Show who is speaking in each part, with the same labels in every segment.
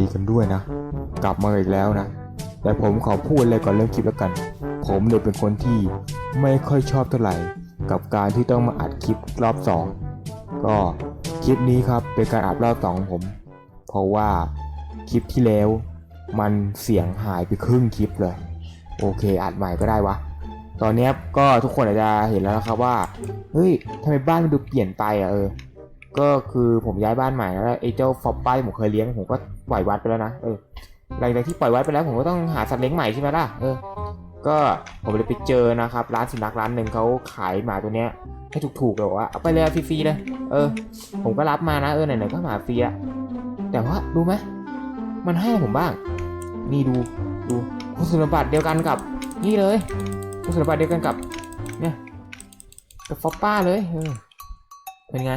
Speaker 1: ดีกันด้วยนะ กลับมาอีกแล้วนะ แต่ผมขอพูดเลยก่อนเริ่มคลิปแล้วกัน ผมเนี่ยเป็นคนที่ไม่ค่อยชอบเท่าไหร่ กับการที่ต้องมาอัดคลิปรอบสองก็คลิปนี้ครับเป็นการอัดรอบสองของผม เพราะว่าคลิปที่แล้วมันเสียงหายไปครึ่งคลิปเลย โอเคอัดใหม่ก็ได้วะตอนนี้ก็ทุกคนอาจจะเห็นแล้วนะครับว่า เฮ้ยทำไมบ้านมันดูเปลี่ยนไปอะเออ ก็คือผมย้ายบ้านใหม่แล้วไอ้เจ้าฟอปป้าที่ผมเคยเลี้ยงผมก็ปล่อยวัดไปแล้วนะเออหลังจากที่ปล่อยวัดไปแล้วผมก็ต้องหาสัตว์เลี้ยงใหม่ใช่ไหมล่ะเออก็ผมเลยไปเจอนะครับ ร้านสุนัขร้านหนึ่งเขาขายหมาตัวเนี้ยให้ถูกๆเลยว่าเอาไปเลยฟรีๆเลยเออ ผมก็รับมานะเออไหนๆก็หมาฟรีอะแต่ว่ารู้ไหมมันให้ผมบ้าง นี่ดูดูคุณสมบัติเดียวกันกับ นี่เลยคุณสมบัติเดียวกันกับ เนี่ยกับฟอปป้าเลยเออเป็นไง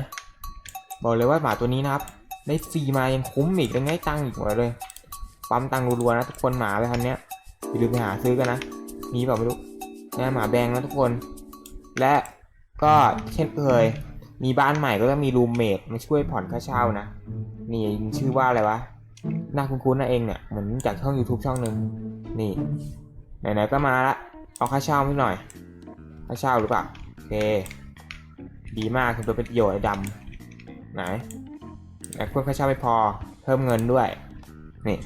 Speaker 1: บอกเลยว่าหมาตัวนี้นะครับ ได้ฟรีมายังคุ้มอีกยังไงตังค์อีกหมดเลย ปั๊มตังค์รัวๆนะทุกคนหมาไปคันเนี้ยอย่าลืมไปหาซื้อกันนะมีเปล่าไม่รู้นะหมาแบงนะทุกคน และก็เช่นเคยมีบ้านใหม่ก็ต้องมีรูมเมทมาช่วยผ่อนค่าเช่านะ นี่ชื่อว่าอะไรวะน่าคุ้นๆนะเองเนี่ยเหมือนจากช่อง YouTube ช่องหนึ่งนี่ไหนๆก็มาละเอาค่าเช่าให้หน่อยค่าเช่าหรือเปล่าโอเคดีมากคือตัวเป็นประโยชน์ไอ้ดำ ไหนแต่เพิ่มค่าเช่าไม่พอ เพิ่มเงินด้วย นี่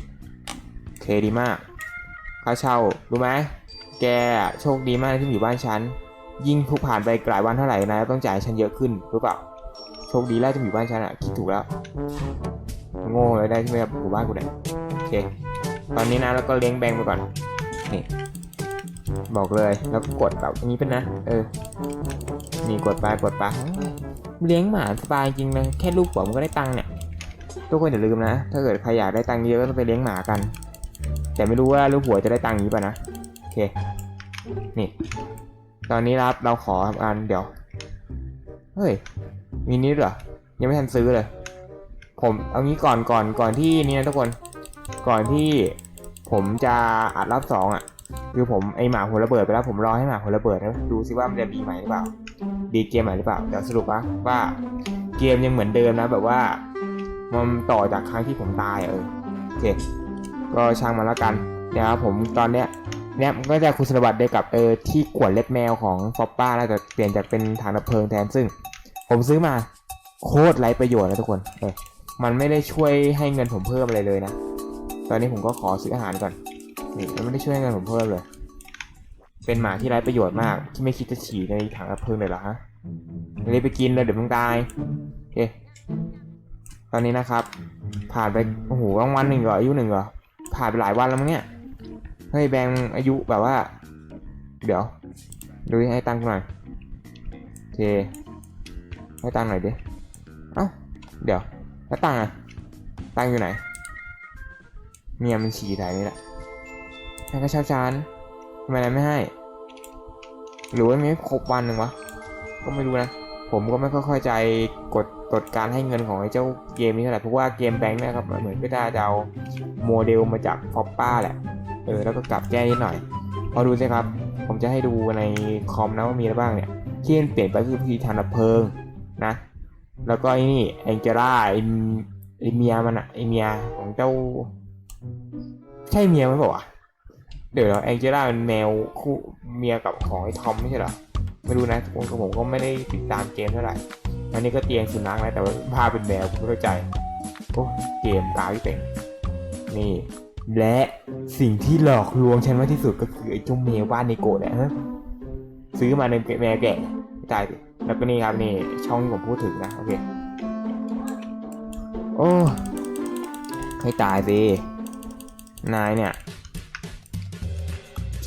Speaker 1: เคดีมาก ค่าเช่า รู้ไหม แกโชคดีมากที่อยู่บ้านฉัน ยิ่งทุกผ่านไปหลายวันเท่าไหร่นะต้องจ่ายฉันเยอะขึ้นรู้เปล่า โชคดีแล้วที่อยู่บ้านฉันอะคิดถูกแล้ว โง่เลยได้ที่ไม่มาอยู่บ้านกูเนี่ยโอเค ตอนนี้นะแล้วก็เลี้ยงแบงไปก่อน นี่ บอกเลย แล้วก็กดแบบนี้เป็นนะ เออ นี่กดไปกดไป เลี้ยงหมาสบายจริงเลยแค่ลูกหัวมันก็ได้ตังค์เนี่ย ทุกคนอย่าลืมนะ ถ้าเกิดใครอยากได้ตังค์เยอะก็ต้องไปเลี้ยงหมากัน แต่ไม่รู้ว่าลูกหัวจะได้ตังค์นี้ป่ะนะ โอเค นี่ ตอนนี้รับเราขอทำการเดี๋ยว เฮ้ย มีนี้เหรอ ยังไม่ทันซื้อเลย ผมเอางี้ก่อนก่อนก่อนที่นี่นะทุกคน ก่อนที่ผมจะอัดรอบสองอะ คือผมไอหมาหัวระเบิดไปแล้วผมรอให้หมาหัวระเบิดนะดูซิว่ามันจะดีใหม่หรือเปล่า ดีเกมใหม่หรือเปล่าเดี๋ยวสรุปว่าว่าเกมยังเหมือนเดิมนะแบบว่ามันต่อจากครั้งที่ผมตายเออโอเคก็ช่างมันแล้วกันนะครับผมตอนเนี้ยเนี่ยก็จะคุณสมบัติเดียวกับเออที่ขวดเล็บแมวของฟอปป้าแล้วแต่เปลี่ยนจากเป็นถังดับเพลิงแทนซึ่ง ผมซื้อมาโคตรไร้ประโยชน์นะทุกคนเออมันไม่ได้ช่วยให้เงินผมเพิ่มอะไรเลยนะ ตอนนี้ผมก็ขอซื้ออาหารก่อนนี่มันไม่ได้ช่วยให้เงินผมเพิ่มเลย เป็นหมาที่ไร้ประโยชน์มาก ที่ไม่คิดจะฉี่ในถังดับเพลิงเลยเหรอฮะรีบไปกินเลยเดี๋ยวมึงตายโอเคตอนนี้นะครับ ผ่านไปโอ้โหรางวัลหนึ่งเหรออายุหนึ่งเหรอผ่านไปหลายวันแล้วมั้งเนี่ยเฮ้ยแบงค์อายุแบบว่า เดี๋ยว ดูดิให้ตังค์กูหน่อยโอเคให้ตังค์หน่อยดิเอ้าเดี๋ยวแล้วตังค์อะตังค์อยู่ไหนเมียมันฉี่ถ่ายนี่แหละให้ก็เช่าจาน ทำไมนายไม่ให้ หรือว่าไม่ครบวันหนึ่งวะ ก็ไม่รู้นะ ผมก็ไม่ค่อยเข้าใจกฎกฎการให้เงินของไอ้เจ้าเกมนี้เท่าไหร่ เพราะว่าเกมแบงค์เนี่ยครับเหมือนก็ได้จะเอาโมเดลมาจากฟอปป้าแหละ เออ แล้วก็กลับแก้นิดหน่อย พอดูสิครับ ผมจะให้ดูในคอมนะว่ามีอะไรบ้างเนี่ยที่มันเปลี่ยนไปคือพีธานเพลิงนะ แล้วก็ไอ้นี่แองเจล่าไอ้ไอ้เมียมันอะไอ้เมียของเจ้า ใช่เมียไหมบอกว่าวะ เดี๋ยวแองเจล่าเป็นแมวคู่เมียกับของไอ้ทอมไม่ใช่เหรอไม่รู้นะผมก็ผมก็ไม่ได้ติดตามเกมเท่าไหร่อันนี้ก็เตียงสุนัขนะแต่ว่าพาเป็นแมวผมไม่เข้าใจโอ้เกมกาวที่เป็นนี่ และสิ่งที่หลอกลวงฉันมากที่สุดก็คือไอ้เจ้าแมวบ้านในโกะเนี่ยฮะซื้อมาในแมวแก่ไม่จ่ายดิแล้วก็นี่ครับนี่ช่องที่ผมพูดถึงนะโอเคโอ้ให้ตายสินายเนี่ย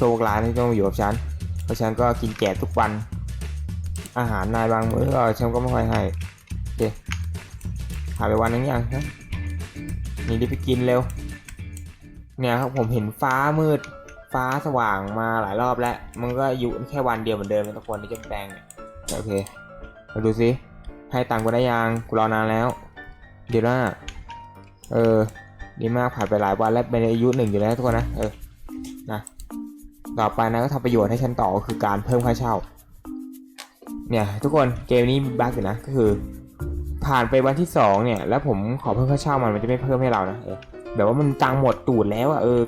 Speaker 1: โชคร้ายที่ต้องมาอยู่กับฉัน เพราะฉันก็กินแกะทุกวัน อาหารนายบางมื้อก็ฉันก็ไม่ค่อยให้โอเคหายไปวันนึงยังฮะนี่รีบไปกินเร็ว เนี่ยครับผมเห็นฟ้ามืด ฟ้าสว่างมาหลายรอบแล้ว มันก็อยู่แค่วันเดียวเหมือนเดิมนะทุกคนที่จะแปลงเนี่ยโอเคมาดูสิให้ตังค์กูได้ยังกูรอนานแล้ว เดี๋ยวนะเออ ดีมากผ่านไปหลายวันแล้วเป็นอายุหนึ่งอยู่แล้วทุกคนนะ เออนะ ต่อไปนะก็ทำประโยชน์ให้ฉันต่อคือการเพิ่มค่าเช่า เนี่ยทุกคนเกมนี้บั๊กอยู่นะก็คือ ผ่านไปวันที่สองเนี่ย แล้วผมขอเพิ่มค่าเช่ามันมันจะไม่เพิ่มให้เรานะเออแบบว่ามันตังหมดตูดแล้วอะเออ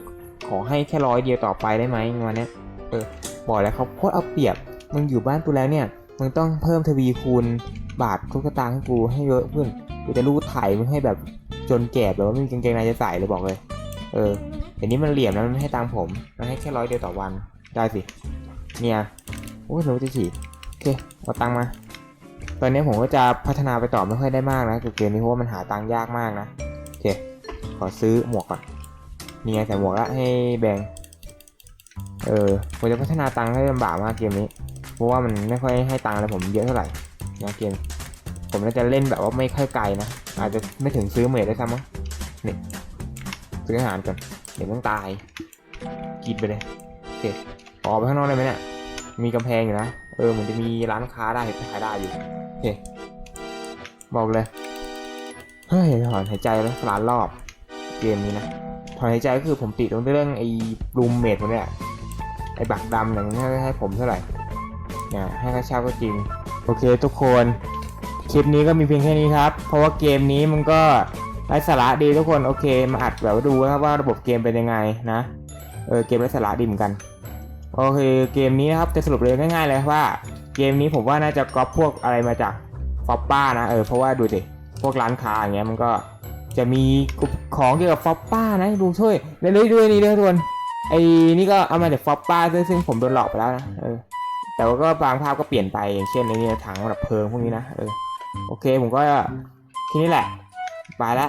Speaker 1: ขอให้แค่ร้อยเดียวต่อไปได้ไหมวันนี้เออบอกแล้วเขาโคตรเอาเปรียบมึงอยู่บ้านกูแล้วเนี่ยมึงต้องเพิ่มทวีคูณบาททุกตางค์ให้กูให้เยอะขึ้นกูจะรู้ถ่มึงให้แบบจนแก่แบบว่าไม่มีกางเกงในจะใส่เลยบอกเลย เออ เดี๋ยวนี้มันเหลี่ยมแล้วมันไม่ให้ตังผม มันให้แค่ร้อยเดียวต่อวัน ได้สิ เนี่ย โอ้ยเราจะฉีดโอเค เอาตังมา ตอนนี้ผมก็จะพัฒนาไปต่อไม่ค่อยได้มากนะกับเกมนี้เพราะว่ามันหาตังยากมากนะ โอเค ขอซื้อหมวกก่อน นี่ไงใส่หมวกละให้แบงเออ ผมจะพัฒนาตังให้ลำบากมากเกมนี้ เพราะว่ามันไม่ค่อยให้ตังอะไรผมเยอะเท่าไหร่นะเกม ผมน่าจะเล่นแบบว่าไม่ค่อยไกลนะ อาจจะไม่ถึงซื้อเมดได้ซ้ำมั้งนี่ซื้ออาหารก่อน เดี๋ยวต้องตายกินไปเลยโอเคออกไปข้างนอกได้ไหมเนี่ยมีกำแพงอยู่นะเออเหมันจะมีร้านค้าได้ขายได้อยู่โอเคบอกเลยเฮ้ยถอนหายใจแล้วล้านรอบเกมนี้นะถอนหายใจก็คือผมติดตรงเรื่องไอ้รูมเมทผมเนี่ยไอ้บักดำเนี่ยมันไม่ให้ผมเท่าไหร่เนี่ยให้ค่าเช่าก็จริง โอเคทุกคน คลิปนี้ก็มีเพียงแค่นี้ครับ เพราะว่าเกมนี้มันก็ ไร้สาระดีทุกคนโอเคมาอัดแบบว่าดูนะครับว่าระบบเกมเป็นยังไงนะเออเกมไร้สาระดีเหมือนกันโอเคเกมนี้นะครับจะสรุปเลยง่ายๆเลยว่าเกมนี้ผมว่าน่าจะก๊อปพวกอะไรมาจากฟอปป้านะเออเพราะว่าดูสิพวกร้านค้าอย่างเงี้ยมันก็จะมีของเกี่ยวกับฟอปป้านะดูช่วยเล่นด้วยนี่ด้วยทุกคนไอ้นี่ก็เอามาจากฟอปป้าซึ่งผมโดนหลอกไปแล้วนะเออแต่ว่าก็บางภาพก็เปลี่ยนไปอย่างเช่นในนี่ถังดับเพลิงพวกนี้นะเออโอเคผมก็แค่นี้แหละไปละ